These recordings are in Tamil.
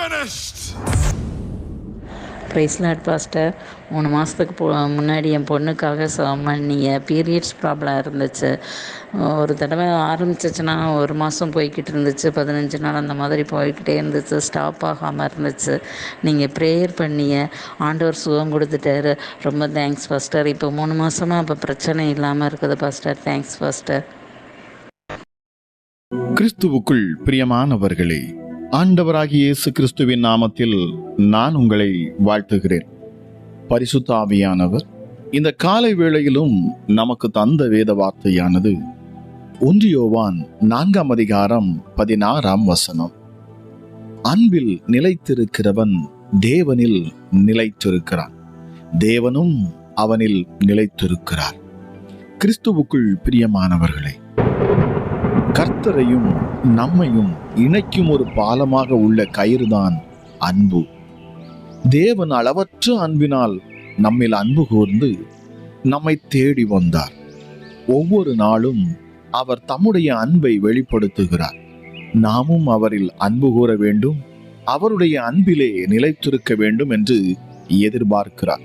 finished. ப்ரைஸ் லாட் பாஸ்டர் மூணு மாதத்துக்கு போ முன்னாடி என் பொண்ணுக்காக பண்ணீங்க பீரியட்ஸ் ப்ராப்ளம் இருந்துச்சு. ஒரு தடவை ஆரம்பிச்சிச்சுன்னா ஒரு மாதம் போய்கிட்டு இருந்துச்சு. பதினஞ்சு நாள் அந்த மாதிரி போய்கிட்டே இருந்துச்சு. ஸ்டாப் ஆகாமல் இருந்துச்சு. நீங்கள் ப்ரேயர் பண்ணீங்க ஆண்டவர் சுகம் கொடுத்துட்டாரு. ரொம்ப தேங்க்ஸ் பாஸ்டர் இப்போ மூணு மாதமாக இப்போ பிரச்சனை இல்லாமல் இருக்குது பாஸ்டர் தேங்க்ஸ் பாஸ்டர் கிறிஸ்துவுக்குள் பிரியமானவர்களே ஆண்டவராகிய இயேசு கிறிஸ்துவின் நாமத்தில் நான் உங்களை வாழ்த்துகிறேன். பரிசுத்த ஆவியானவர் இந்த காலை வேளையிலும் நமக்கு தந்த வேத வார்த்தையானது ஒன்றியோவான் நான்காம் அதிகாரம் பதினாறாம் வசனம். அன்பில் நிலைத்திருக்கிறவன் தேவனில் நிலைத்திருக்கிறான். தேவனும் அவனில் நிலைத்திருக்கிறார். கிறிஸ்துவுக்குள் பிரியமானவர்களே கர்த்தரையும் நம்மையும் இணைக்கும் ஒரு பாலமாக உள்ள கயிறுதான் அன்பு. தேவன் அளவற்ற அன்பினால் நம்மில் அன்பு கூர்ந்து நம்மை தேடி வந்தார். ஒவ்வொரு நாளும் அவர் தம்முடைய அன்பை வெளிப்படுத்துகிறார். நாமும் அவரில் அன்பு கூற வேண்டும் அவருடைய அன்பிலே நிலைத்திருக்க வேண்டும் என்று எதிர்பார்க்கிறார்.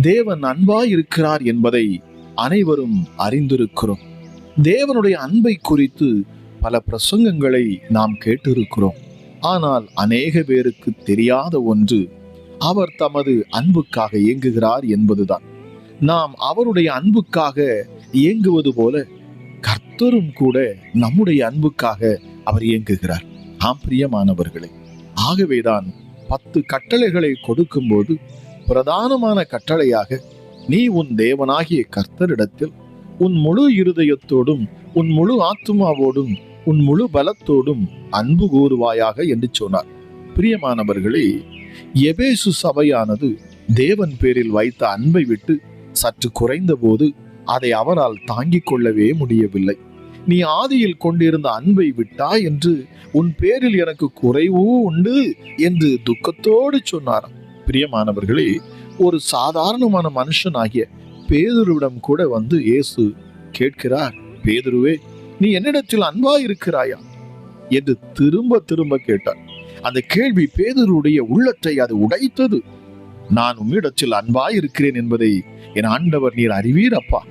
தேவன் அன்பாயிருக்கிறார் என்பதை அனைவரும் அறிந்திருக்கிறோம். தேவனுடைய அன்பை குறித்து பல பிரசங்கங்களை நாம் கேட்டிருக்கிறோம். ஆனால் அநேக பேருக்கு தெரியாத ஒன்று அவர் தமது அன்புக்காக இயங்குகிறார் என்பதுதான். நாம் அவருடைய அன்புக்காக இயங்குவது போல கர்த்தரும் கூட நம்முடைய அன்புக்காக அவர் இயங்குகிறார். ஆம் பிரியமானவர்களே ஆகவேதான் பத்து கட்டளைகளை கொடுக்கும்போது பிரதானமான கட்டளையாக நீ உன் தேவனாகிய கர்த்தரிடத்தில் உன் முழு இருதயத்தோடும் உன் முழு ஆத்துமாவோடும் உன் முழு பலத்தோடும் அன்பு கூறுவாயாக என்று சொன்னார். பிரியமானவர்களே எபேசு சபையானது தேவன் பேரில் வைத்த அன்பை விட்டு சற்று குறைந்த போது அதை அவரால் தாங்கிக் கொள்ளவே முடியவில்லை. நீ ஆதியில் கொண்டிருந்த அன்பை விட்டா என்று உன் பேரில் எனக்கு குறைவூ உண்டு என்று துக்கத்தோடு சொன்னாராம். பிரியமானவர்களே ஒரு சாதாரணமான மனுஷனாகிய பேதுருவிடம் கூட வந்து இயேசு கேட்கிறார் பேதுருவே நீ என்னிடத்தில் அன்பா இருக்கிறாயா? என்று திரும்ப திரும்ப கேட்டார். அந்த கேள்வி பேதுருடைய உள்ளத்தை அது உடைத்தது. நான் உம்மிடத்தில் அன்பாய் இருக்கிறேன் என்பதை என் ஆண்டவர் நீர் அறிவீர் அப்பா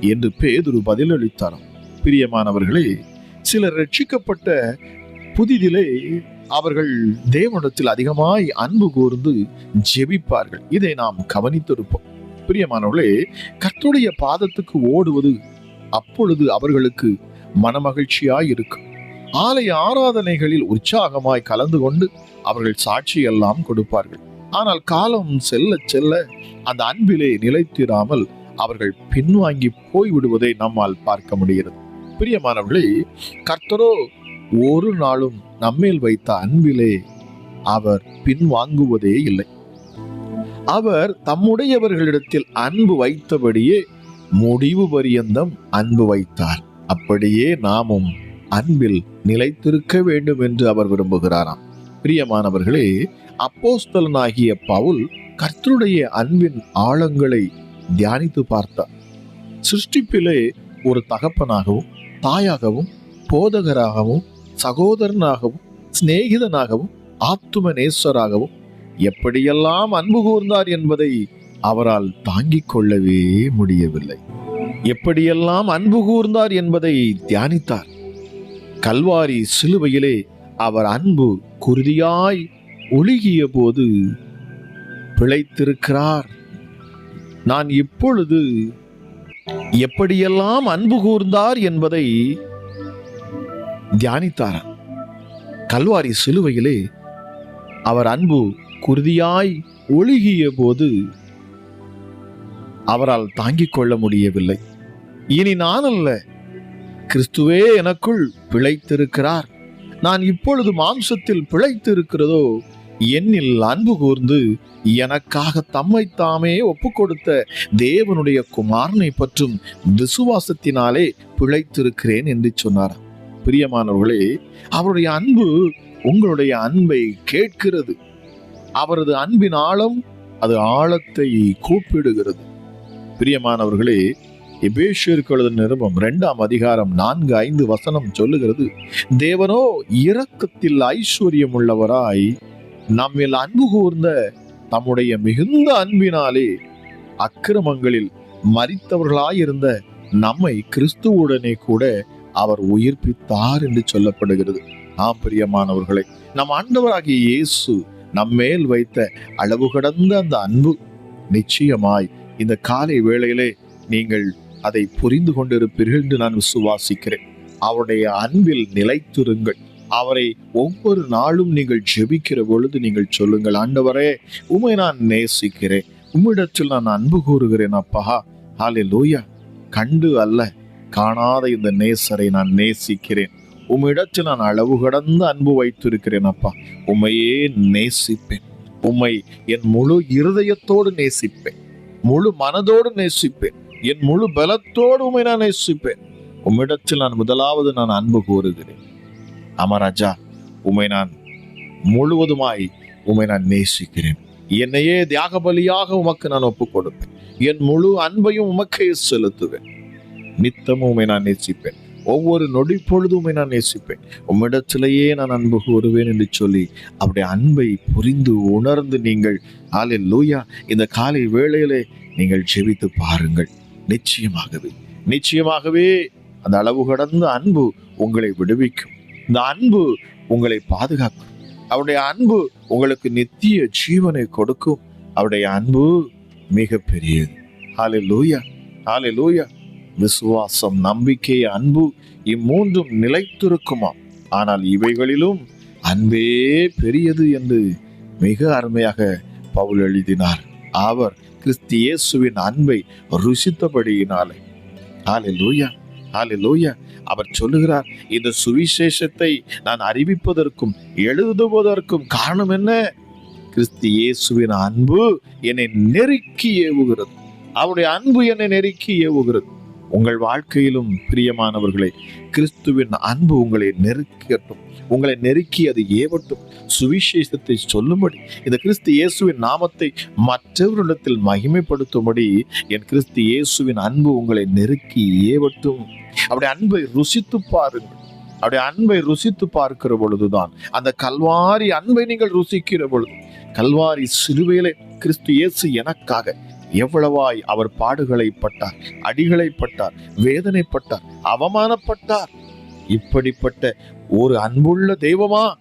என்று பேதுரு பதிலளித்தாராம். பிரியமானவர்களே சிலர் ரட்சிக்கப்பட்ட புதிதிலே அவர்கள் தேவனிடத்தில் அதிகமாய் அன்பு கூர்ந்து ஜெபிப்பார்கள். இதை நாம் கவனித்திருப்போம். பிரியமானவர்களே கர்த்துடைய பாதத்துக்கு ஓடுவது அப்பொழுது அவர்களுக்கு மனமகிழ்ச்சியாய் இருக்கும் ஆலய ஆராதனைகளில் உற்சாகமாய் கலந்து கொண்டு அவர்கள் சாட்சியெல்லாம் கொடுப்பார்கள். ஆனால் காலம் செல்ல செல்ல அந்த அன்பிலே நிலைத்திராமல் அவர்கள் பின்வாங்கி போய்விடுவதை நம்மால் பார்க்க முடிகிறது. பிரியமானவர்களே கர்த்தரோ ஒரு நாளும் நம்மேல் வைத்த அன்பிலே அவர் பின்வாங்குவதே இல்லை. அவர் தம்முடையவர்களிடத்தில் அன்பு வைத்தபடியே முடிவு பரியந்தம் அன்பு வைத்தார். அப்படியே நாமும் அன்பில் நிலைத்திருக்க வேண்டும் என்று அவர் விரும்புகிறாராம். பிரியமானவர்களே அப்போஸ்தலனாகிய பவுல் கர்த்தருடைய அன்பின் ஆழங்களை தியானித்து பார்த்தார் சிருஷ்டிப்பிலே ஒரு தகப்பனாகவும் தாயாகவும் போதகராகவும் சகோதரனாகவும் சிநேகிதனாகவும் ஆத்தும நேஸ்வராகவும் எப்படியெல்லாம் அன்பு கூர்ந்தார் என்பதை அவரால் தாங்கிக் கொள்ளவே முடியவில்லை. எப்படியெல்லாம் அன்பு கூர்ந்தார் என்பதை தியானித்தார். கல்வாரி சிலுவையிலே அவர் அன்பு குருதியாய் ஒழுகிய போது பிழைத்திருக்கிறார். நான் இப்பொழுது எப்படியெல்லாம் அன்பு கூர்ந்தார் என்பதை தியானித்தார் கல்வாரி சிலுவையிலே அவர் அன்பு குருதியாய் ஒழுகிய போது அவரால் தாங்கிக் கொள்ள முடியவில்லை. இனி நான் அல்ல கிறிஸ்துவே எனக்குள் பிழைத்திருக்கிறார். நான் இப்பொழுது மாம்சத்தில் பிழைத்திருக்கிறதோ என்னில் அன்பு கூர்ந்து எனக்காக தம்மை தாமே ஒப்பு கொடுத்த தேவனுடைய குமாரனை பற்றும் விசுவாசத்தினாலே பிழைத்திருக்கிறேன் என்று சொன்னார் பிரியமானவர்களே அவருடைய அன்பு உங்களுடைய அன்பை கேட்கிறது. அவரது அன்பின் ஆழம் அது ஆழத்தை கூப்பிடுகிறது. பிரியமானவர்களே எபேஷியருக்கு நிருபம் இரண்டாம் அதிகாரம் நான்கு ஐந்து வசனம் சொல்லுகிறது தேவனோ இரக்கத்தில் ஐஸ்வர்யம் உள்ளவராய் நம்மில் அன்பு கூர்ந்த தம்முடைய மிகுந்த அன்பினாலே அக்கிரமங்களில் மறித்தவர்களாயிருந்த நம்மை கிறிஸ்துவுடனே கூட அவர் உயிர்ப்பித்தார் என்று சொல்லப்படுகிறது. ஆம் பிரியமானவர்களே நம் ஆண்டவராகிய இயேசு நம்மேல் வைத்த அளவு கடந்த அந்த அன்பு நிச்சயமாய் இந்த காலை வேளையிலே நீங்கள் அதை புரிந்து கொண்டிருப்பீர்கள் என்று நான் விசுவாசிக்கிறேன். அவருடைய அன்பில் நிலைத்திருங்கள். அவரை ஒவ்வொரு நாளும் நீங்கள் ஜெபிக்கிற பொழுது நீங்கள் சொல்லுங்கள் ஆண்டவரே உமை நான் நேசிக்கிறேன். உம்மிடத்தில் நான் அன்பு கூறுகிறேன் அப்பா. ஹாலே லூயா கண்டு அல்ல காணாத இந்த நேசரை நான் நேசிக்கிறேன். உம்மிடத்தில் நான் அளவு கடந்த அன்பு வைத்திருக்கிறேன் அப்பா. உம்மையே நேசிப்பேன். உம்மை என் முழு இருதயத்தோடு நேசிப்பேன். முழு மனதோடு நேசிப்பேன். என் முழு பலத்தோடு உம்மை நான் நேசிப்பேன். உம்மிடத்தில் நான் முதலாவது நான் அன்பு கூறுகிறேன். அமராஜா உம்மை நான் முழுவதுமாய் உம்மை நான் நேசிக்கிறேன். என்னையே தியாக பலியாக உமக்கு நான் ஒப்புக் கொடுப்பேன் என் முழு அன்பையும் உமக்கே செலுத்துவேன். நித்தமும் உம்மை நான் நேசிப்பேன். ஒவ்வொரு நொடி பொழுதுமே நான் நேசிப்பேன். உம்மிடத்திலேயே நான் அன்பு கூறுவேன் என்று சொல்லி அவருடைய அன்பை புரிந்து உணர்ந்து நீங்கள் ஆலை லூயா இந்த காலை வேளையிலே நீங்கள் ஜெபித்து பாருங்கள். நிச்சயமாகவே நிச்சயமாகவே அந்த அளவு கடந்த அன்பு உங்களை விடுவிக்கும். இந்த அன்பு உங்களை பாதுகாக்கும். அவருடைய அன்பு உங்களுக்கு நித்திய ஜீவனை கொடுக்கும். அவருடைய அன்பு மிகப்பெரியது. ஹாலே லூயா ஹாலே லூயா விசுவாசம் நம்பிக்கை அன்பு இம்மூன்றும் நிலைத்திருக்குமா? ஆனால் இவைகளிலும் அன்பே பெரியது என்று மிக அருமையாக பவுல் எழுதினார். அவர் கிறிஸ்து இயேசுவின் அன்பை ருசித்தபடியினாலே. ஆலே லூயா ஆலே லூயா அவர் சொல்லுகிறார் இந்த சுவிசேஷத்தை நான் அறிவிப்பதற்கும் எழுதுவதற்கும் காரணம் என்ன? கிறிஸ்து இயேசுவின் அன்பு என்னை நெருக்கி ஏவுகிறது. அவருடைய அன்பு என்னை நெருக்கி ஏவுகிறது. உங்கள் வாழ்க்கையிலும் பிரியமானவர்களே கிறிஸ்துவின் அன்பு உங்களை நெருக்கட்டும் உங்களை நெருக்கி அது ஏவட்டும். சுவிசேஷத்தை சொல்லும்படி இந்த கிறிஸ்து இயேசுவின் நாமத்தை மற்றவரிடத்தில் மகிமைப்படுத்தும்படி என் கிறிஸ்து இயேசுவின் அன்பு உங்களை நெருக்கி ஏவட்டும். அப்படி அன்பை ருசித்து பாருங்கள். அப்படி அன்பை ருசித்து பார்க்கிற பொழுதுதான் அந்த கல்வாரி அன்பை நீங்கள் ருசிக்கிற பொழுது கல்வாரி சிலுவையிலே கிறிஸ்து இயேசு எனக்காக எவ்வளவாய் அவர் பாடுகளை பட்டார் அடிகளை பட்டார் வேதனைப்பட்டார் அவமானப்பட்டார். இப்படிப்பட்ட ஒரு அன்புள்ள தெய்வமா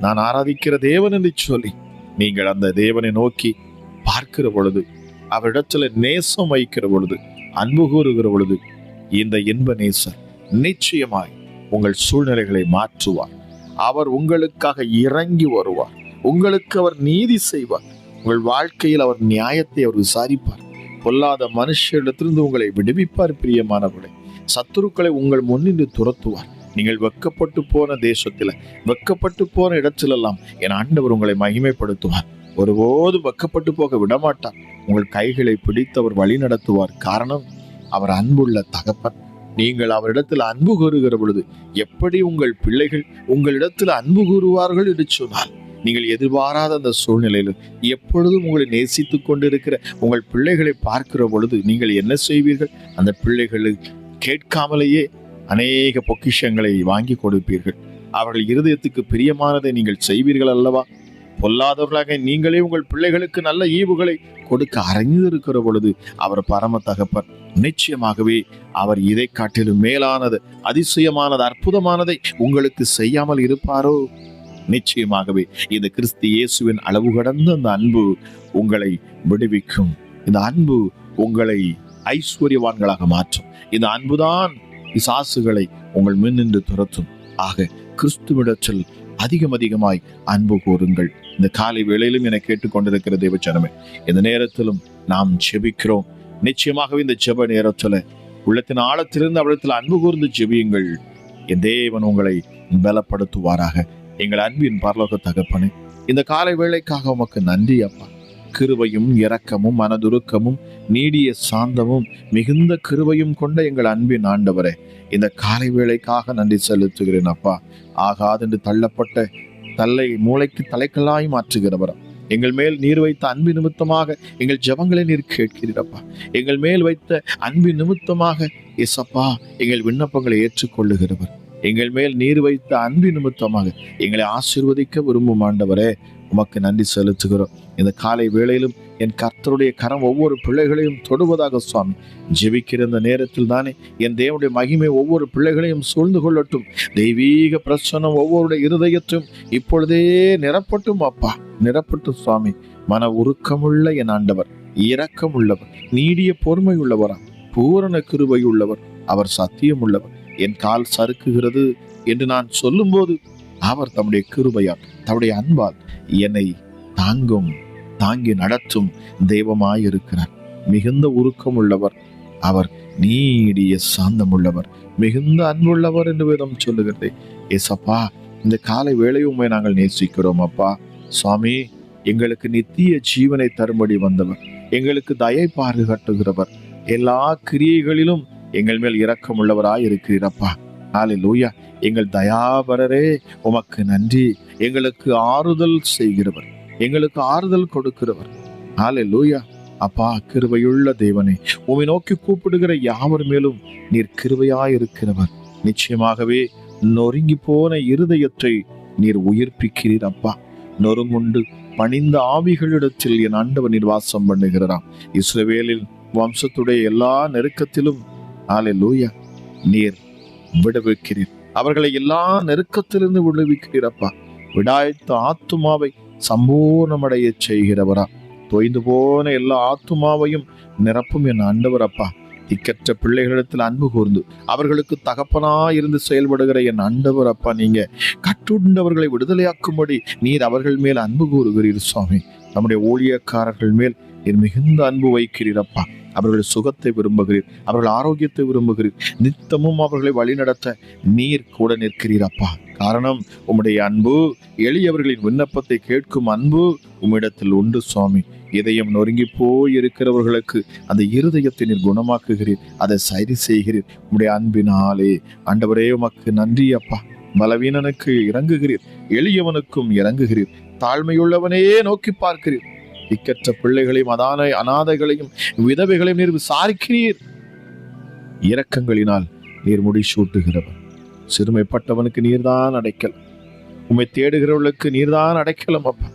நான் ஆராதிக்கிற தேவன் என்று சொல்லி நீங்கள் அந்த தேவனை நோக்கி பார்க்கிற பொழுது அவரிடத்துல நேசம் வைக்கிற பொழுது அன்பு கூறுகிற பொழுது இந்த இன்ப நேசர் நிச்சயமாய் உங்கள் சூழ்நிலைகளை மாற்றுவார். அவர் உங்களுக்காக இறங்கி வருவார். உங்களுக்கு அவர் நீதி செய்வார். உங்கள் வாழ்க்கையில் அவர் நியாயத்தை அவர் விசாரிப்பார். பொல்லாத மனுஷரிடத்திலிருந்து உங்களை விடுவிப்பார் பிரியமானவர்களை. சத்துருக்களை உங்கள் முன்னின்று துரத்துவார். நீங்கள் வெக்கப்பட்டு போன தேசத்தில் வெக்கப்பட்டு போன இடத்திலெல்லாம் என் ஆண்டவர் உங்களை மகிமைப்படுத்துவார். ஒருபோது வெக்கப்பட்டு போக விடமாட்டார். உங்கள் கைகளை பிடித்து அவர் வழி நடத்துவார். காரணம் அவர் அன்புள்ள தகப்பன். நீங்கள் அவரிடத்தில் அன்பு கூறுகிற பொழுது எப்படி உங்கள் பிள்ளைகள் உங்களிடத்தில் அன்பு கூறுவார்கள் என்று சொன்னால் நீங்கள் எதிர்பாராத அந்த சூழ்நிலையில் எப்பொழுதும் உங்களை நேசித்து கொண்டிருக்கிற உங்கள் பிள்ளைகளை பார்க்கிற பொழுது நீங்கள் என்ன செய்வீர்கள்? அந்த பிள்ளைகளை கேட்காமலேயே அநேக பொக்கிஷங்களை வாங்கி கொடுப்பீர்கள். அவர்கள் இருதயத்துக்கு பிரியமானதை நீங்கள் செய்வீர்கள் அல்லவா? பொல்லாதவர்களாக நீங்களே உங்கள் பிள்ளைகளுக்கு நல்ல ஈவுகளை கொடுக்க அறிந்திருக்கிற பொழுது அவர் பரம தகப்பன் நிச்சயமாகவே அவர் இதை காட்டிலும் மேலானது அதிசயமானது அற்புதமானதை உங்களுக்கு செய்யாமல் இருப்பாரோ? நிச்சயமாகவே இந்த கிறிஸ்து இயேசுவின் அளவு கடந்த அந்த அன்பு உங்களை விடுவிக்கும். இந்த அன்பு உங்களை ஐஸ்வர்யவான்களாக மாற்றும். இந்த அன்புதான் இசாசுகளை உங்கள் முன்னின்று துரத்தும். ஆக கிறிஸ்துவிடத்தில் அதிகம் அதிகமாய் அன்பு கூறுங்கள். இந்த காலை வேளையிலும் என கேட்டுக்கொண்டிருக்கிற தேவச்சனமே இந்த நேரத்திலும் நாம் ஜெபிக்கிறோம். நிச்சயமாகவே இந்த ஜெப நேரத்துல உள்ளத்தின் ஆழத்திலிருந்து அவளத்தில் அன்பு கூர்ந்து ஜெபியுங்கள். என் தேவன் உங்களை பலப்படுத்துவாராக. எங்கள் அன்பின் பரலோக தகப்பனே இந்த காலை வேளைக்காக உமக்கு நன்றி அப்பா. கிருவையும் இரக்கமும் மனதுருக்கமும் நீடிய சாந்தமும் மிகுந்த கிருவையும் கொண்ட எங்கள் அன்பின் ஆண்டவரே இந்த காலை வேளைக்காக நன்றி செலுத்துகிறேன் அப்பா. ஆகாதென்று தள்ளப்பட்ட தல்லை மூளைக்கு தலைக்கல்லாய் மாற்றுகிறவர். எங்கள் மேல் நீர் வைத்த அன்பு நிமித்தமாக எங்கள் ஜெபங்களை நீர் கேட்கிறீரப்பா எங்கள் மேல் வைத்த அன்பு நிமித்தமாக எசப்பா எங்கள் விண்ணப்பங்களை ஏற்றுக்கொள்ளுகிறவர். எங்கள் மேல் நீர் வைத்த அன்பு நிமித்தமாக எங்களை ஆசீர்வதிக்க விரும்பும் ஆண்டவரே உமக்கு நன்றி செலுத்துகிறோம். இந்த காலை வேளையிலும் என் கர்த்தருடைய கரம் ஒவ்வொரு பிள்ளைகளையும் தொடுவதாக சுவாமி. ஜெபிக்கிற இந்த நேரத்தில் தானே என் தேவனுடைய மகிமை ஒவ்வொரு பிள்ளைகளையும் சூழ்ந்து கொள்ளட்டும். தெய்வீக பிரச்சனம் ஒவ்வொருடைய இருதயத்தையும் இப்பொழுதே நிரப்பட்டும் அப்பா. நிரப்பட்டும் சுவாமி. மன உருக்கமுள்ள என் ஆண்டவர் இரக்கம் உள்ளவர் நீடிய பொறுமை உள்ளவரா பூரண கிருபை உள்ளவர் அவர் சத்தியம் உள்ளவர் என் கால் சறுக்குகிறது என்று நான் சொல்லும்போது அவர் தம்முடைய கிருபையால் தம்முடைய அன்பால் என்னை தாங்கும் தாங்கி நடத்தும் தெய்வமாயிருக்கிறார். மிகுந்த உருக்கம் உள்ளவர் அவர் நீடிய சாந்தம் உள்ளவர் மிகுந்த அன்புள்ளவர் என்று வேதம் சொல்லுகிறது. ஏசப்பா இந்த காலை வேலையுமே நாங்கள் நேசிக்கிறோம் அப்பா. சுவாமி எங்களுக்கு நித்திய ஜீவனை தரும்படி வந்தவர். எங்களுக்கு தயை பாதுகாட்டுகிறவர் எல்லா கிரியைகளிலும் எங்கள் மேல் இரக்கம் உள்ளவராய் இருக்கிறீரப்பா நாளை லூயா எங்கள் தயாபரரே உமக்கு நன்றி. எங்களுக்கு ஆறுதல் செய்கிறவர். எங்களுக்கு ஆறுதல் கொடுக்கிறவர். நாளை லூயா அப்பா கிருபையுள்ள தேவனே உம்மை நோக்கி கூப்பிடுகிற யாவர் மேலும் நீர் கிருவையாயிருக்கிறவர் நிச்சயமாகவே நொறுங்கி போன இருதயத்தை நீர் உயிர்ப்பிக்கிறீர் அப்பா நொறுங்குண்டு பணிந்த ஆவிகளிடத்தில் என் ஆண்டவர் நீர் வாசம் பண்ணுகிறாராம். இஸ்ரவேலில் வம்சத்துடைய எல்லா நெருக்கத்திலும் ஆலையூயா லூயா நீர் விடுவிக்கிறீர். அவர்களை எல்லா நெருக்கத்திலிருந்து விடுவிக்கிறீரப்பா விடாய்த்த ஆத்துமாவை சம்பூர்ணமடைய செய்கிறவரா. தொய்ந்து போன எல்லா ஆத்துமாவையும் நிரப்பும் என் ஆண்டவரப்பா திக்கற்ற பிள்ளைகளிடத்தில் அன்பு கூர்ந்து அவர்களுக்கு தகப்பனா இருந்து செயல்படுகிற என் ஆண்டவர் அப்பா நீங்க கட்டுண்டவர்களை விடுதலையாக்கும்படி நீர் அவர்கள் மேல் அன்பு கூறுகிறீர் சுவாமி. நம்முடைய ஊழியக்காரர்கள் மேல் நீர் மிகுந்த அன்பு வைக்கிறீரப்பா அவர்கள் சுகத்தை விரும்புகிறீர். அவர்கள் ஆரோக்கியத்தை விரும்புகிறீர். நித்தமும் அவர்களை வழிநடத்த நீர் கூட நிற்கிறீர் அப்பா. காரணம் உம்முடைய அன்பு எளியவர்களின் விண்ணப்பத்தை கேட்கும் அன்பு உம்மிடத்தில் உண்டு சுவாமி. இதயம் நொறுங்கி போய் இருக்கிறவர்களுக்கு அந்த இருதயத்தை நீர் குணமாக்குகிறீர். அதை சரி செய்கிறீர். உம்முடைய அன்பினாலே ஆண்டவரே உமக்கு நன்றி அப்பா. பலவீனனுக்கு இறங்குகிறீர். எளியவனுக்கும் இறங்குகிறீர். தாழ்மையுள்ளவனே நோக்கி பார்க்கிறீர். திக்கற்ற பிள்ளைகளையும் அதான அனாதைகளையும் விதவைகளையும் நீர் விசாரிக்கிறீர். இரக்கங்களினால் நீர் முடிசூட்டுகிறவர் சிறுமைப்பட்டவனுக்கு நீர்தான் அடைக்கலம். உம்மை தேடுகிறவர்களுக்கு நீர்தான் அடைக்கலம் அப்பா.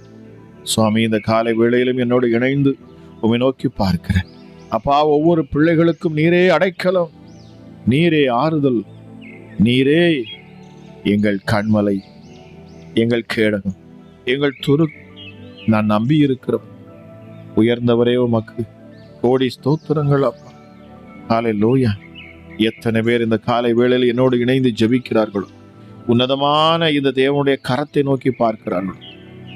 சுவாமி இந்த காலை வேளையிலும் என்னோடு இணைந்து உம்மை நோக்கி பார்க்கிறேன். அப்பா ஒவ்வொரு பிள்ளைகளுக்கும் நீரே அடைக்கலம். நீரே ஆறுதல். நீரே எங்கள் கண்மலை. எங்கள் கேடகம். எங்கள் துரு நான் நம்பி இருக்கிறோம் உயர்ந்தவரே உமக்கு கோடி ஸ்தோத்திரங்கள் அப்பா. காலை லோயா எத்தனை பேர் இந்த காலை வேளையில் என்னோடு இணைந்து ஜபிக்கிறார்களோ. உன்னதமான இந்த தேவனுடைய கரத்தை நோக்கி பார்க்கிறார்கள்.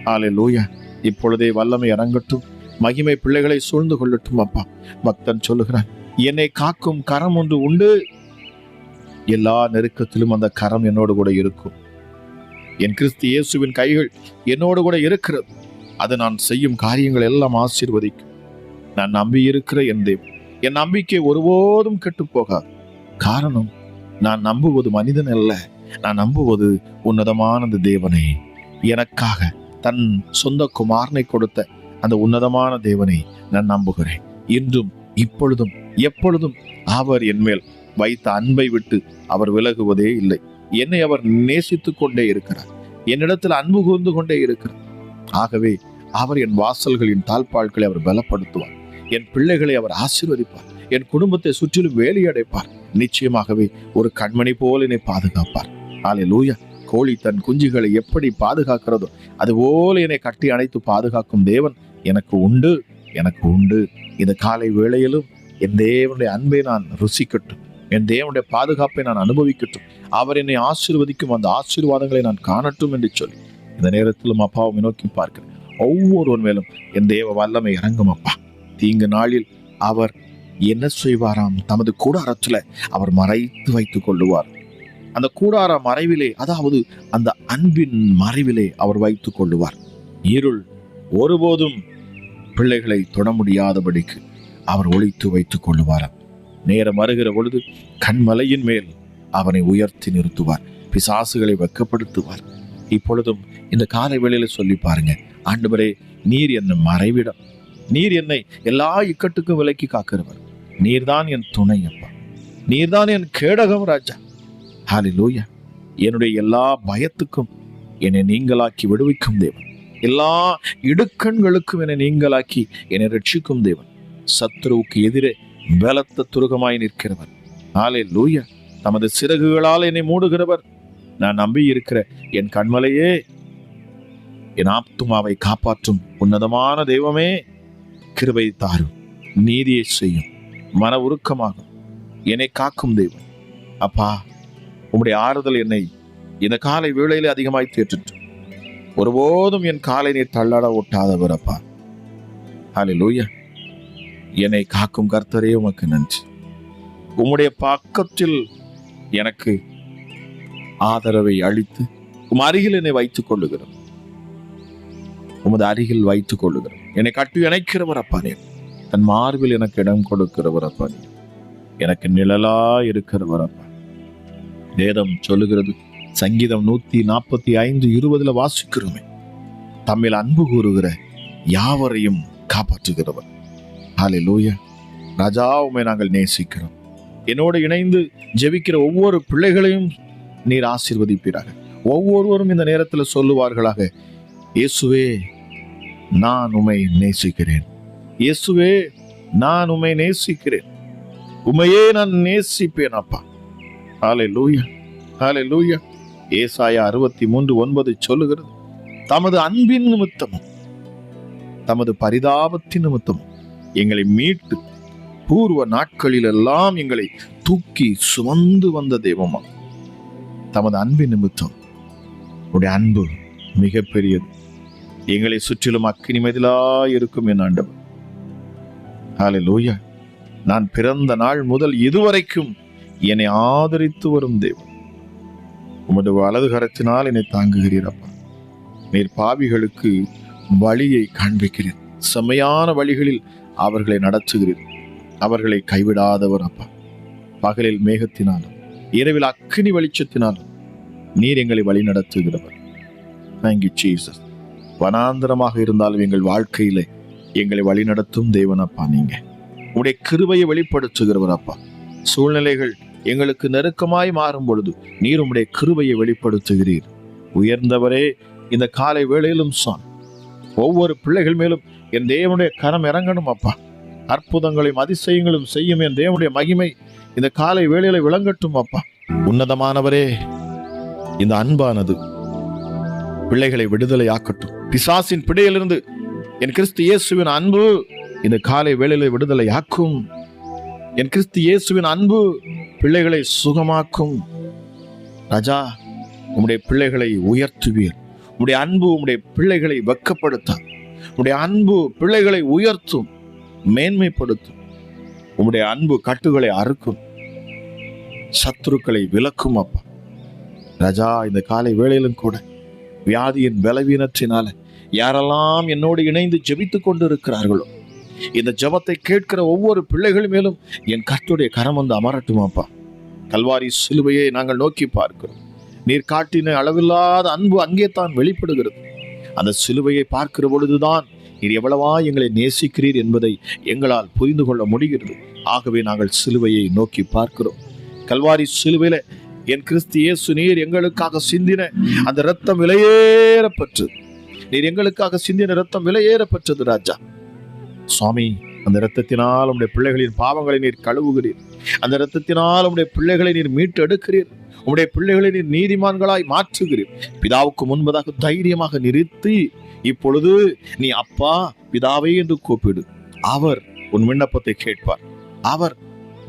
காலை லோயா இப்பொழுதே வல்லமை இறங்கட்டும் மகிமை பிள்ளைகளை சூழ்ந்து கொள்ளட்டும் அப்பா. பக்தன் சொல்லுகிறான் என்னை காக்கும் கரம் ஒன்று உண்டு. எல்லா நெருக்கத்திலும் அந்த கரம் என்னோடு கூட இருக்கும். என் கிறிஸ்து இயேசுவின் கைகள் என்னோடு கூட இருக்கிறது. அது நான் செய்யும் காரியங்கள் எல்லாம் ஆசீர்வதிக்கும். நான் நம்பி இருக்கிற என் தேவன். என் நம்பிக்கை ஒருபோதும் கெட்டு போகாது காரணம் நான் நம்புவது மனிதன் அல்ல. நான் நம்புவது உன்னதமான அந்த தேவனை. எனக்காக தன் சொந்த குமாரனை கொடுத்த அந்த உன்னதமான தேவனை நான் நம்புகிறேன். இன்றும் இப்பொழுதும் எப்பொழுதும் அவர் என்மேல் வைத்த அன்பை விட்டு அவர் விலகுவதே இல்லை. என்னை அவர் நேசித்துக் கொண்டே இருக்கிறார். என்னிடத்தில் அன்பு கூர்ந்து கொண்டே இருக்கிறார். ஆகவே அவர் என் வாசல்களின் தாழ்பாள்களை அவர் பலப்படுத்துவார். என் பிள்ளைகளை அவர் ஆசீர்வதிப்பார். என் குடும்பத்தை சுற்றிலும் வேலையடைப்பார். நிச்சயமாகவே ஒரு கண்மணி போல் என்னை பாதுகாப்பார். ஆலே லூயா கோழி தன் குஞ்சுகளை எப்படி பாதுகாக்கிறதோ அதுபோல என்னை கட்டி அணைத்து பாதுகாக்கும் தேவன் எனக்கு உண்டு எனக்கு உண்டு. இந்த காலை வேளையிலும் என் தேவனுடைய அன்பை நான் ருசிக்கட்டும். என் தேவனுடைய பாதுகாப்பை நான் அனுபவிக்கட்டும். அவர் என்னை ஆசீர்வதிக்கும் அந்த ஆசீர்வாதங்களை நான் காணட்டும் என்று சொல்லி. இந்த நேரத்திலும் அப்பாவை நோக்கி பார்க்கிறேன். ஒவ்வொருவன் மேலும் என் தேவ வல்லமை இறங்கும் அப்பா தீங்கு நாளில் அவர் என்ன செய்வாராம்? தமது கூடாரத்துல அவர் மறைத்து வைத்துக் கொள்ளுவார். அந்த கூடார மறைவிலே அதாவது அந்த அன்பின் மறைவிலே அவர் வைத்துக் கொள்ளுவார். இருள் ஒருபோதும் பிள்ளைகளை தொட முடியாதபடிக்கு அவர் ஒழித்து வைத்துக் கொள்ளுவாராம் நேரம் வருகிற பொழுது கண்மலையின் மேல் அவனை உயர்த்தி நிறுத்துவார். பிசாசுகளை வெக்கப்படுத்துவார். இப்பொழுதும் இந்த காலை வேளையில சொல்லி பாருங்க. ஆண்டவரே நீர் என்னை மறைவிடம். நீர் என்னை எல்லா இக்கட்டுக்கும் விலக்கி காக்கிறவர். நீர்தான் என் துணை அப்பா. நீர்தான் என் கேடகம் ராஜா. ஹalleluya. என்னுடைய எல்லா பயத்துக்கும் என்னை நீங்களாக்கி விடுவிக்கும் தேவன். எல்லா இடுக்கண்களுக்கும் என்னை நீங்களாக்கி என்னை ரட்சிக்கும் தேவன். சத்ருவுக்கு எதிரே பலத்த துருகமாய் நிற்கிறவர். ஹாலே லூயா தமது சிறகுகளால் என்னை மூடுகிறவர். நான் நம்பி இருக்கிற என் கண்மலையே என் ஆப்துமாவை காப்பாற்றும் உன்னதமான தெய்வமே கிருபை தாரும். நீதியை செய்யும். மன உருக்கமாகும் என்னை காக்கும் தெய்வம். அப்பா உம்முடைய ஆறுதல் என்னை இந்த காலை வேளையிலே அதிகமாய் தேற்றிட்டு ஒருபோதும் என் காலை நீர் தள்ளாட ஒட்டாதவர் அப்பா. ஹலே லூயா என்னை காக்கும் கர்த்தரே உமக்கு நன்றி. உம்முடைய பக்கத்தில் எனக்கு ஆதரவை அளித்து உம் அருகில் என்னை வைத்துக் கொள்ளுகிறோம். உமது அருகில் வைத்துக் கொள்ளுகிறேன் என்னை கட்டி இணைக்கிறவர் அப்பா நீர். தன் மார்பில் எனக்கு இடம் கொடுக்கிறவர் அப்பா நீர். எனக்கு நிழலா இருக்கிறவர் அப்பா வேதம் சொல்லுகிறது சங்கீதம் நூத்தி நாற்பத்தி ஐந்து இருபதுல வாசிக்கிறோமே. தம்மில் அன்பு கூறுகிற யாவரையும் காப்பாற்றுகிறவர். ஹாலே லூயா ராஜா நாங்கள் நேசிக்கிறோம். என்னோடு இணைந்து ஜெபிக்கிற ஒவ்வொரு பிள்ளைகளையும் நீர் ஆசிர்வதிப்பீராக. ஒவ்வொருவரும் இந்த நேரத்தில் சொல்லுவார்களாக இயேசுவே நான் உமை நேசிக்கிறேன். இயேசுவே நான் உம்மை நேசிக்கிறேன். உமையே நான் நேசிப்பேன் அப்பா. ஹாலே லூயா ஹாலே லூயா ஏசாயா அறுபத்தி மூன்று ஒன்பது சொல்லுகிறது தமது அன்பின் நிமித்தமும் தமது பரிதாபத்தின் நிமித்தமும் எங்களை மீட்டு பூர்வ நாட்களில் எல்லாம் எங்களை தூக்கி சுமந்து வந்த தெய்வமா? தமது அன்பின் நிமித்தம் உடைய அன்பு மிகப்பெரியது. எங்களை சுற்றிலும் அக்கினி மதிலா இருக்கும் என் ஆண்டவர். லூயா நான் பிறந்த நாள் முதல் இதுவரைக்கும் என்னை ஆதரித்து வரும் தேவன். உமது வலது கரத்தினால் என்னை தாங்குகிறீர் அப்பா. நீர் பாவிகளுக்கு வழியை காண்பிக்கிறீர். செம்மையான வழிகளில் அவர்களை நடத்துகிறீர். அவர்களை கைவிடாதவர் அப்பா. பகலில் மேகத்தினாலும் இரவில் அக்கினி வெளிச்சத்தினாலும் நீர் எங்களை வழி நடத்துகிறவர் தேங்க்யூ ஜீசஸ் வனாந்தரமாக இருந்தாலும் எங்கள் வாழ்க்கையிலே எங்களை வழிநடத்தும் தேவனப்பா நீங்க. உடைய கிருபையை வெளிப்படுத்துகிறவர் அப்பா. சூழ்நிலைகள் எங்களுக்கு நெருக்கமாய் மாறும் பொழுது நீர் உடைய கிருபையை வெளிப்படுத்துகிறீர். உயர்ந்தவரே இந்த காலை வேளையிலும் சான் ஒவ்வொரு பிள்ளைகள் மேலும் என் தேவனுடைய கரம் இறங்கணும் அப்பா. அற்புதங்களையும் அதிசயங்களும் செய்யும் என் தேவனுடைய மகிமை இந்த காலை வேளையில விளங்கட்டும் அப்பா. உன்னதமானவரே இந்த அன்பானது பிள்ளைகளை விடுதலை ஆக்கட்டும் பிசாசின் பிடியிலிருந்து என் கிறிஸ்து இயேசுவின் அன்பு இந்த காலை வேளையில விடுதலை ஆக்கும். என் கிறிஸ்து இயேசுவின் அன்பு பிள்ளைகளை சுகமாக்கும். ராஜா உம்முடைய பிள்ளைகளை உயர்த்துவீர். உம்முடைய அன்பு உம்முடைய பிள்ளைகளை வெக்கப்படுத்த உம்முடைய அன்பு பிள்ளைகளை உயர்த்தும். மேன்மைப்படுத்தும். உம்முடைய அன்பு கட்டுகளை அறுக்கும். சத்துருக்களை விலக்கும் அப்பா. ராஜா இந்த காலை வேளையிலும் கூட வியாதியின் பலவீனத்தினால யாரெல்லாம் என்னோடு இணைந்து ஜெபித்துக் கொண்டிருக்கிறார்களோ இந்த ஜபத்தை கேட்கிற ஒவ்வொரு பிள்ளைகள் மேலும் என் கர்த்தருடைய கரம் வந்து அமரட்டுமாப்பா. கல்வாரி சிலுவையை நாங்கள் நோக்கி பார்க்கிறோம். நீர் காட்டின அளவில்லாத அன்பு அங்கே தான் வெளிப்படுகிறது. அந்த சிலுவையை பார்க்கிற பொழுதுதான் நீர் எவ்வளவா எங்களை நேசிக்கிறீர் என்பதை எங்களால் புரிந்து கொள்ள முடிகிறது. ஆகவே நாங்கள் சிலுவையை நோக்கி பார்க்கிறோம். கல்வாரி சிலுவையில என் கிறிஸ்து இயேசு நீர் எங்களுக்காக சிந்தின அந்த இரத்தம் விலையேறப்பற்று நீர் எங்களுக்காக சிந்தின ரத்தம் விலையேறப்பட்டது ராஜா. சுவாமி அந்த இரத்தத்தினால் உடைய பிள்ளைகளின் பாவங்களை நீர் கழுவுகிறீர். அந்த இரத்தத்தினால் உடைய பிள்ளைகளை நீர் மீட்டு எடுக்கிறீர் உடைய பிள்ளைகளை நீர் நீதிமான்களாய் மாற்றுகிறீர். பிதாவுக்கு முன்பதாக தைரியமாக நிறுத்தி இப்பொழுது நீ அப்பா பிதாவே என்று கூப்பிடு. அவர் உன் விண்ணப்பத்தை கேட்பார். அவர்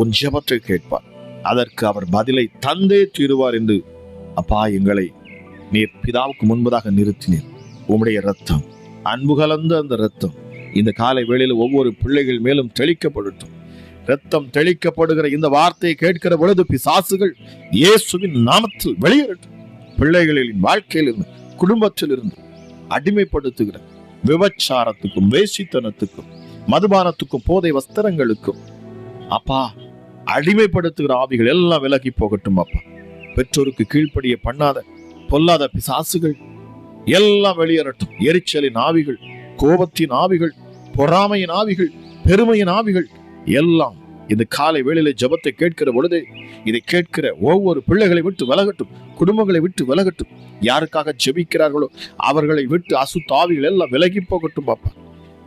உன் ஜபத்தை கேட்பார். அதற்கு அவர் பதிலை தந்தே தீருவார் என்று அப்பா எங்களை நீர் பிதாவுக்கு முன்பதாக நிறுத்தினீர். உம்முடைய ரத்தம் அன்பு கலந்த அந்த ரத்தம் இந்த காலை வேளையில் ஒவ்வொரு பிள்ளைகள் மேலும் தெளிக்கப்படட்டும். ரத்தம் தெளிக்கப்படுகிற இந்த வார்த்தையை கேட்கிற பொழுது பிசாசுகள் இயேசுவின் நாமத்தில் வெளியேறட்டும். பிள்ளைகளின் வாழ்க்கையிலிருந்து குடும்பத்திலிருந்து அடிமைப்படுத்துகிற விபச்சாரத்துக்கும் வேசித்தனத்துக்கும் மதுபானத்துக்கும் போதை வஸ்திரங்களுக்கும் அப்பா அடிமைப்படுத்துகிற ஆவிகள் எல்லாம் விலகி போகட்டும் அப்பா. பெற்றோருக்கு கீழ்ப்படிய பண்ணாத பொல்லாத பிசாசுகள் எல்லாம் வெளியேறட்டும். எரிச்சலின் ஆவிகள் கோபத்தின் ஆவிகள் பொறாமையின் ஆவிகள் பெருமையின் ஆவிகள் எல்லாம் இந்த காலை வேளையில ஜபத்தை கேட்கிற பொழுது இதை கேட்கிற ஒவ்வொரு பிள்ளைகளை விட்டு விலகட்டும். குடும்பங்களை விட்டு விலகட்டும். யாருக்காக ஜெபிக்கிறார்களோ அவர்களை விட்டு அசுத்தாவிகள் எல்லாம் விலகி போகட்டும் பாப்பா.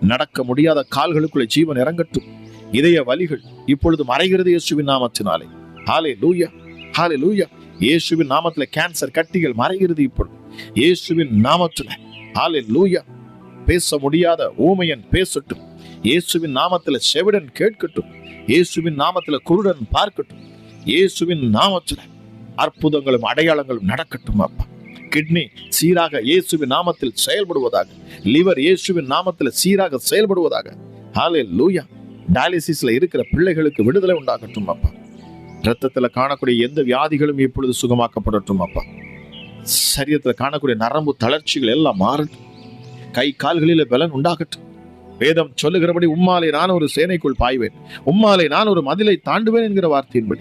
நடக்க முடியாத கால்களுக்குள்ளே ஜீவன் இறங்கட்டும். இதய வலிகள் இப்பொழுது மறைகிறது இயேசுவின் நாமத்தினாலே. ஹாலே லூயா ஹாலே லூயா இயேசுவின் நாமத்துல கேன்சர் கட்டிகள் மறைகிறது இப்பொழுது. இயேசுவின் நாமத்துல. ஆலே லூயா பேச முடியாத ஊமையன் பேசட்டும். இயேசுவின் நாமத்துல செவிடன் கேட்கட்டும். இயேசுவின் நாமத்துல குருடன் பார்க்கட்டும். இயேசுவின் நாமத்துல அற்புதங்களும் அடையாளங்களும் நடக்கட்டும் அப்பா. கிட்னி சீராக இயேசுவின் நாமத்தில் செயல்படுவதாக லிவர் இயேசுவின் நாமத்தில் சீராக செயல்படுவதாக. ஹாலே லூயா டயாலிசிஸ்ல இருக்கிற பிள்ளைகளுக்கு விடுதலை உண்டாகட்டும் அப்பா. ரத்தத்துல காணக்கூடிய எந்த வியாதிகளும் இப்பொழுது சுகமாக்கப்படட்டும் அப்பா. சரீரத்தில் காணக்கூடிய நரம்பு தளர்ச்சிகள் எல்லாம் மாறுது கை கால்களில் பலன் உண்டாகட்டும். வேதம் சொல்லுகிறபடி உம்மாலை நான் ஒரு சேனைக்குள் பாய்வேன். உம்மாலை நான் ஒரு மதிலை தாண்டுவேன் என்கிற வார்த்தையின்படி.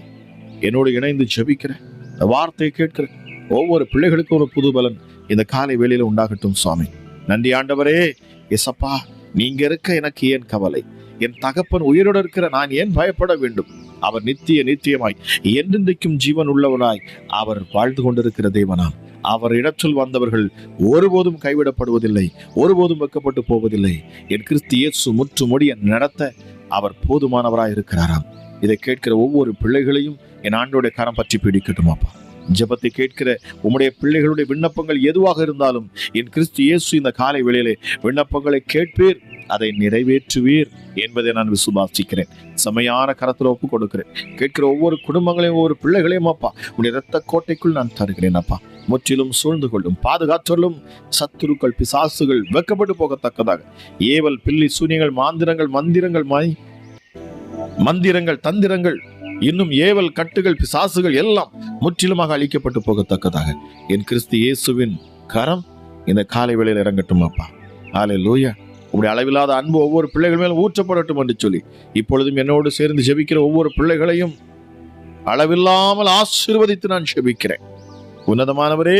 என்னோடு இணைந்து ஜெபிக்கிறேன். இந்த வார்த்தையை கேட்கிறேன். ஒவ்வொரு பிள்ளைகளுக்கும் ஒரு புது பலன் இந்த காலை வேளையில் உண்டாகட்டும் சுவாமி. நன்றி ஆண்டவரே. எசப்பா நீங்க இருக்க எனக்கு ஏன் கவலை? என் தகப்பன் உயிரோடு இருக்கிற நான் ஏன் பயப்பட வேண்டும்? அவர் நித்திய நித்தியமாய் என்றென்றைக்கும் ஜீவன் உள்ளவனாய் அவர் வாழ்ந்து கொண்டிருக்கிற தேவனாம் அவர் இடத்தில் வந்தவர்கள் ஒருபோதும் கைவிடப்படுவதில்லை ஒருபோதும் வெக்கப்பட்டு போவதில்லை. என் கிறிஸ்து இயேசு முற்று நடத்த அவர் போதுமானவராக இருக்கிறாராம். இதை கேட்கிற ஒவ்வொரு பிள்ளைகளையும் என் ஆண்டோட கரம் பற்றி பிடிக்கட்டும் அப்பா. ஜெபத்தை கேட்கிற உம்முடைய பிள்ளைகளுடைய விண்ணப்பங்கள் எதுவாக இருந்தாலும் என் கிறிஸ்து இயேசு இந்த காலை வேளையிலே விண்ணப்பங்களை கேட்பீர் அதை நிறைவேற்றுவீர் என்பதை நான் விசுவாசிக்கிறேன். செமையான கரத்தில் ஒப்பு கொடுக்கிறேன் கேட்கிற ஒவ்வொரு குடும்பங்களையும் ஒவ்வொரு பிள்ளைகளையும் அப்பா உடைய இரத்த கோட்டைக்குள் நான் தருகிறேன் அப்பா. முற்றிலும் சூழ்ந்து கொள்ளும் பாதுகாற்றலும் சத்துருக்கள் பிசாசுகள் வெக்கப்பட்டு போகத்தக்கதாக. ஏவல் பில்லி சூனியங்கள் மாந்திரங்கள் மந்திரங்கள் மை மந்திரங்கள் தந்திரங்கள் இன்னும் ஏவல் கட்டுகள் பிசாசுகள் எல்லாம் முற்றிலுமாக அழிக்கப்பட்டு போகத்தக்கதாக. என் கிறிஸ்து இயேசுவின் கரம் இந்த காலை வேளையில் இறங்கட்டும் அப்பா. ஆலை லூயா உடைய அளவில்லாத அன்பு ஒவ்வொரு பிள்ளைகள் மேலும் ஊற்றப்படட்டும் என்று சொல்லி இப்பொழுதும் என்னோடு சேர்ந்து ஜெபிக்கிற ஒவ்வொரு பிள்ளைகளையும் அளவில்லாமல் ஆசீர்வதித்து நான் ஜெபிக்கிறேன். உன்னதமானவரே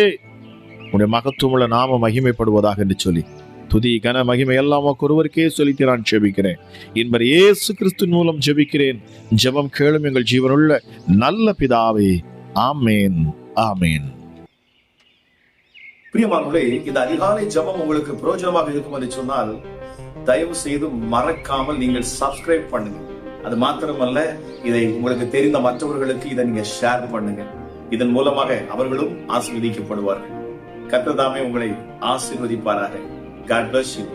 உடைய மகத்துவமுள்ள நாம மகிமைப்படுவதாக என்று சொல்லி துதி கன மகிமை எல்லாம் ஒருவருக்கே சொல்லித்து நான் ஜெபிக்கிறேன். என்பர் இயேசு கிறிஸ்து மூலம் ஜெபிக்கிறேன். ஜெபம் கேளும் எங்கள் ஜீவனுள்ள நல்ல பிதாவே ஆமேன் ஆமேன். பிரியமானே இந்த அதிகாலை ஜெபம் உங்களுக்கு பிரயோஜனமாக இருக்கும் என்று சொன்னால் தயவு செய்து மறக்காமல் நீங்கள் சப்ஸ்கிரைப் பண்ணுங்க. அது மாத்திரமல்ல இதை உங்களுக்கு தெரிந்த மற்றவர்களுக்கு இதை நீங்க ஷேர் பண்ணுங்க. இதன் மூலமாக அவர்களும் ஆசீர்வதிக்கப்படுவார்கள். கத்ததாமே உங்களை ஆசீர்வதிப்பாராக. God bless you